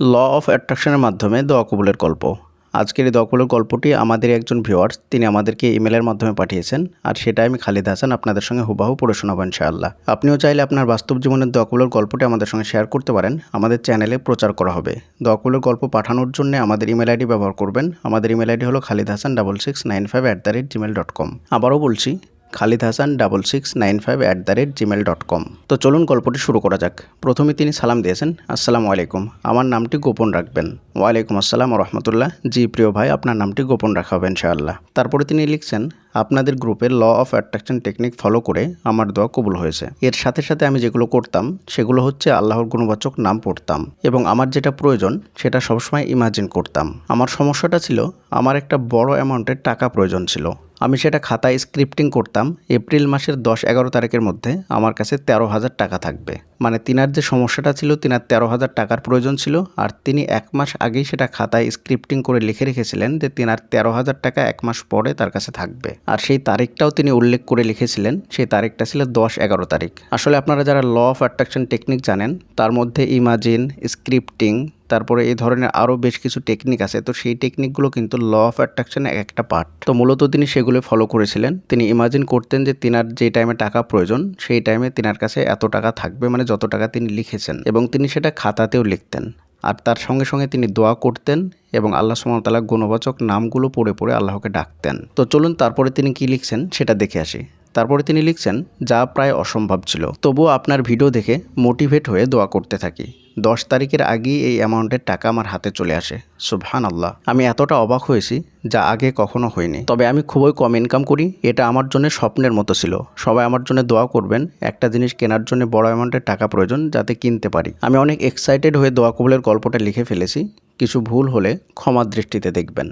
Law of অ্যাট্রাকশনের মাধ্যমে দোয়া কবুলের গল্প। আজকের এই দোয়া কবুলের গল্পটি আমাদের একজন ভিউয়ার্স, তিনি আমাদেরকে ইমেলের মাধ্যমে পাঠিয়েছেন, আর সেটা আমি খালিদ হাসান আপনাদের সঙ্গে হুবাহু পড়ে শোনাবো ইনশাআল্লাহ। আপনিও চাইলে আপনার বাস্তব জীবনের দোয়া কবুলের গল্পটি আমাদের সঙ্গে শেয়ার করতে পারেন, আমাদের চ্যানেলে প্রচার করা হবে। দোয়া কবুলের গল্প পাঠানোর জন্য আমাদের ইমেল আইডি ব্যবহার করবেন, আমাদের ইমেল আইডি হলো Khalid Hasan double six nine five at the rate Gmail dot com আবারও বলছি Khalid Hasan double six nine five at the rate Gmail dot com তো চলুন গল্পটি শুরু করা যাক। প্রথমে তিনি সালাম দিয়েছেন, আসসালামু আলাইকুম, আমার নামটি গোপন রাখবেন। ওয়ালাইকুম আসসালাম রহমতুল্লাহ। জি, প্রিয় ভাই, আপনার নামটি গোপন রাখা হবে ইনশাআল্লাহ। তারপরে তিনি লিখছেন, আপনাদের গ্রুপের law of attraction technique follow করে আমার দোয়া কবুল হয়েছে। এর সাথে সাথে আমি যেগুলো করতাম, সেগুলো হচ্ছে আল্লাহর গুণবাচক নাম পড়তাম এবং আমার যেটা প্রয়োজন, সেটা সবসময় ইমাজিন করতাম। আমার সমস্যাটা ছিল, আমার একটা বড় অ্যামাউন্টের টাকা প্রয়োজন ছিল। আমি সেটা খাতায় স্ক্রিপ্টিং করতাম। এপ্রিল মাসের দশ এগারো তারিখের মধ্যে আমার কাছে তেরো হাজার টাকা থাকবে। মানে তিনার যে সমস্যাটা ছিল, তিনার তেরো হাজার টাকার প্রয়োজন ছিল আর তিনি এক মাস আগেই সেটা খাতায় স্ক্রিপ্টিং করে লিখে রেখেছিলেন যে তিনার তেরো হাজার টাকা এক মাস পরে তার কাছে থাকবে। আর সেই তারিখটাও তিনি উল্লেখ করে লিখেছিলেন, সেই তারিখটা ছিল দশ এগারো তারিখ। আসলে আপনারা যারা ল অফ অ্যাট্রাকশন টেকনিক জানেন, তার মধ্যে ইমাজিন স্ক্রিপ্টিং তারপরে এই ধরনের আরও বেশ কিছু টেকনিক আছে। তো সেই টেকনিকগুলো কিন্তু ল অফ অ্যাট্রাকশনের এক একটা পার্ট তো মূলত তিনি সেগুলো ফলো করেছিলেন। তিনি ইমাজিন করতেন যে তিনার যে টাইমে টাকা প্রয়োজন, সেই টাইমে তিনার কাছে এত টাকা থাকবে মানে যত টাকা তিনি লিখেছেন। এবং তিনি সেটা খাতাতেও লিখতেন। আর তার সঙ্গে সঙ্গে তিনি দোয়া করতেন এবং আল্লাহ সুমতালা গুণবাচক নামগুলো পড়ে পড়ে আল্লাহকে ডাকতেন। তো চলুন তারপরে তিনি কি লিখছেন সেটা দেখে আসি। তারপরে তিনি লিখছেন, যা প্রায় অসম্ভব ছিল। তবুও আপনার ভিডিও দেখে মোটিভেট হয়ে দোয়া করতে থাকি। দশ তারিখের আগেই এই অ্যামাউন্টের টাকা আমার হাতে চলে আসে। সুবহান আল্লাহ আমি এতটা অবাক হয়েছি যা আগে কখনো হয়নি। তবে আমি খুবই কম ইনকাম করি। এটা আমার জন্য স্বপ্নের মতো ছিল। সবাই আমার জন্য দোয়া করবেন। একটা জিনিস কেনার জন্য বড় অ্যামাউন্টের টাকা প্রয়োজন যাতে কিনতে পারি। আমি অনেক এক্সাইটেড হয়ে দোয়া কবুলের গল্পটা লিখে ফেলেছি। কিছু ভুল হলে ক্ষমার দৃষ্টিতে দেখবেন।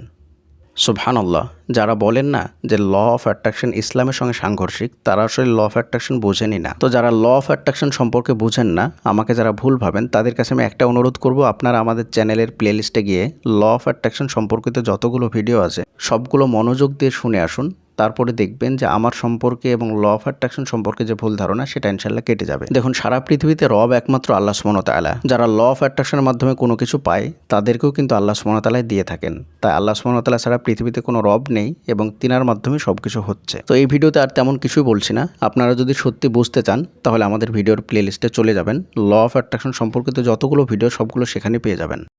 সুবহানাল্লাহ, যারা বলেন না যে ল অফ অ্যাট্রাকশন ইসলামের সঙ্গে সাংঘর্ষিক, তারা আসলে ল অফ অ্যাট্রাকশন বোঝেনই না। তো যারা ল অফ অ্যাট্রাকশন সম্পর্কে বুঝেন না, আমাকে যারা ভুল ভাবেন, তাদের কাছে আমি একটা অনুরোধ করব, আপনারা আমাদের চ্যানেলের প্লেলিস্টে গিয়ে ল অফ অ্যাট্রাকশন সম্পর্কিত যতগুলো ভিডিও আছে, সবগুলো মনোযোগ দিয়ে শুনে আসুন। তারপরে দেখবেন যে আমার সম্পর্কে এবং ল অফ অ্যাট্রাকশন সম্পর্কে যে ভুল ধারণা, সেটা ইনশাল্লাহ কেটে যাবে। দেখুন, সারা পৃথিবীতে রব একমাত্র আল্লাহ সুমনতালা যারা ল অফ অ্যাট্রাকশনের মাধ্যমে কোনো কিছু পায়, তাদেরকেও কিন্তু আল্লাহ সুমনতালায় দিয়ে থাকেন। তাই আল্লাহ সুমনতালা ছাড়া পৃথিবীতে কোনো রব নেই এবং তিনার মাধ্যমে সব কিছু হচ্ছে। তো এই ভিডিওতে আর তেমন কিছুই বলছি না। আপনারা যদি সত্যি বুঝতে চান, তাহলে আমাদের ভিডিওর প্লে লিস্টে চলে যাবেন। ল অফ অ্যাট্রাকশন সম্পর্কিত যতগুলো ভিডিও সবগুলো সেখানে পেয়ে যাবেন।